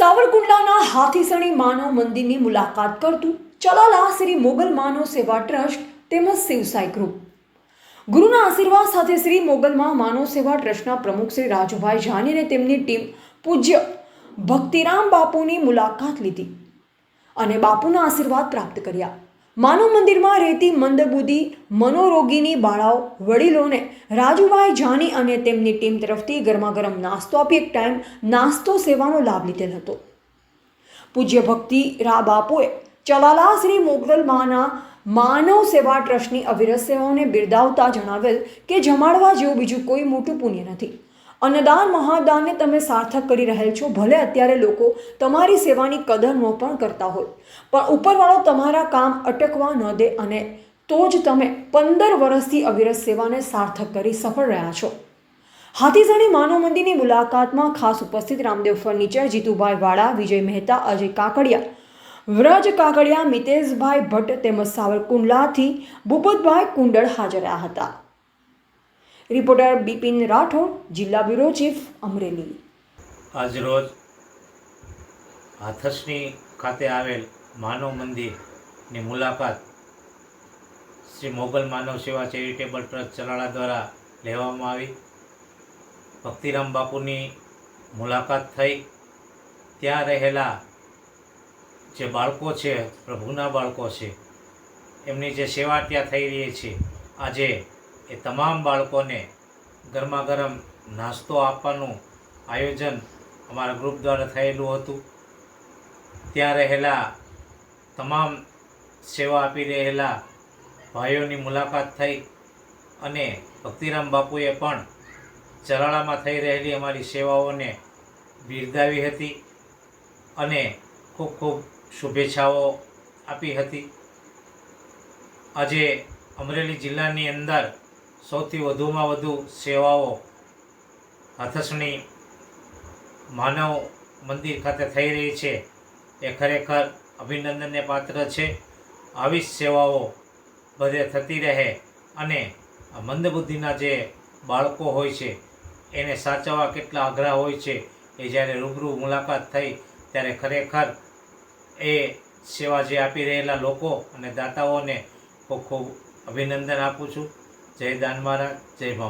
સાવરકુંડલાના હાથીસણી માનવ મંદિરની મુલાકાત કરતું ચલાલા શ્રી મોગલ માનવ સેવા ટ્રસ્ટ તેમજ શિવસાઈ ગ્રુપ. ગુરુના આશીર્વાદ સાથે શ્રી મોગલમાં માનવ સેવા ટ્રસ્ટના પ્રમુખ શ્રી રાજુભાઈ જાની અને તેમની ટીમ પૂજ્ય ભક્તિરામ બાપુની મુલાકાત લીધી અને બાપુના આશીર્વાદ પ્રાપ્ત કર્યા. માનવ મંદિરમાં રહેતી મંદબુદ્ધિ, મનોરોગીની બાળાઓ, વડીલોને રાજુભાઈ જાની અને તેમની ટીમ તરફથી ગરમાગરમ નાસ્તો આપી એક ટાઈમ નાસ્તો સેવાનો લાભ લીધેલ હતો. પૂજ્ય ભક્તિ રા બાપુએ ચલાલા શ્રી મોગલ માના માનવ સેવા ટ્રસ્ટની અવિરત સેવાઓને બિરદાવતા જણાવેલ કે જમાડવા જેવું બીજું કોઈ મોટું પુણ્ય નથી. અન્નદાન મહાદાનને તમે સાર્થક કરી રહેલ છો. ભલે અત્યારે લોકો તમારી સેવાની કદર ન પણ કરતા હોય. પણ ઉપરવાળો તમારા કામ અટકવા ન દે અને તો જ તમે પંદર વર્ષથી અવિરત સેવાને સાર્થક કરી સફળ રહ્યા છો. હાથીઝણી માનવ મંદિરની મુલાકાતમાં ખાસ ઉપસ્થિત રામદેવ ફર્નિચર જીતુભાઈ વાળા, વિજય મહેતા, અજય કાકડિયા, વ્રજ કાકડિયા, મિતેશભાઈ ભટ્ટ તેમજ સાવરકુંડલાથી ભૂપતભાઈ કુંડળ હાજર રહ્યા હતા. રિપોર્ટર બિપિન રાઠોડ, જિલ્લા બ્યુરો ચીફ અમરેલી. આજરોજ હાથસની ખાતે આવેલ માનવ મંદિરની મુલાકાત શ્રી મોગલ માનવ સેવા ચેરિટેબલ ટ્રસ્ટ ચલાળા દ્વારા લેવામાં આવી. ભક્તિરામ બાપુની મુલાકાત થઈ. ત્યાં રહેલા જે બાળકો છે, પ્રભુના બાળકો છે, એમની જે સેવા ત્યાં થઈ રહી છે, આજે એ તમામ બાળકોને ગરમા ગરમ નાસ્તો આપવાનું આયોજન અમારા ગ્રુપ દ્વારા થયેલું હતું. ત્યાં રહેલા તમામ સેવા આપી રહેલા ભાઈઓની મુલાકાત થઈ અને ભક્તિરામ બાપુએ પણ ચરાળામાં થઈ રહેલી અમારી સેવાઓને બિરદાવી હતી અને ખૂબ ખૂબ શુભેચ્છાઓ આપી હતી. આજે અમરેલી જિલ્લાની અંદર સૌથી વધુમાં વધુ સેવાઓ હથસણી માનવ મંદિર ખાતે થઈ રહી છે. એ ખરેખર અભિનંદનને પાત્ર છે. આવી જ સેવાઓ બધે થતી રહે અને મંદબુદ્ધિના જે બાળકો હોય છે, એને સાચવવા કેટલા અઘરા હોય છે એ જ્યારે રૂબરૂ મુલાકાત થઈ ત્યારે ખરેખર એ સેવા જે આપી રહેલા લોકો અને દાતાઓને ખૂબ ખૂબ અભિનંદન આપું છું. જય દાન મહારાજ જય મા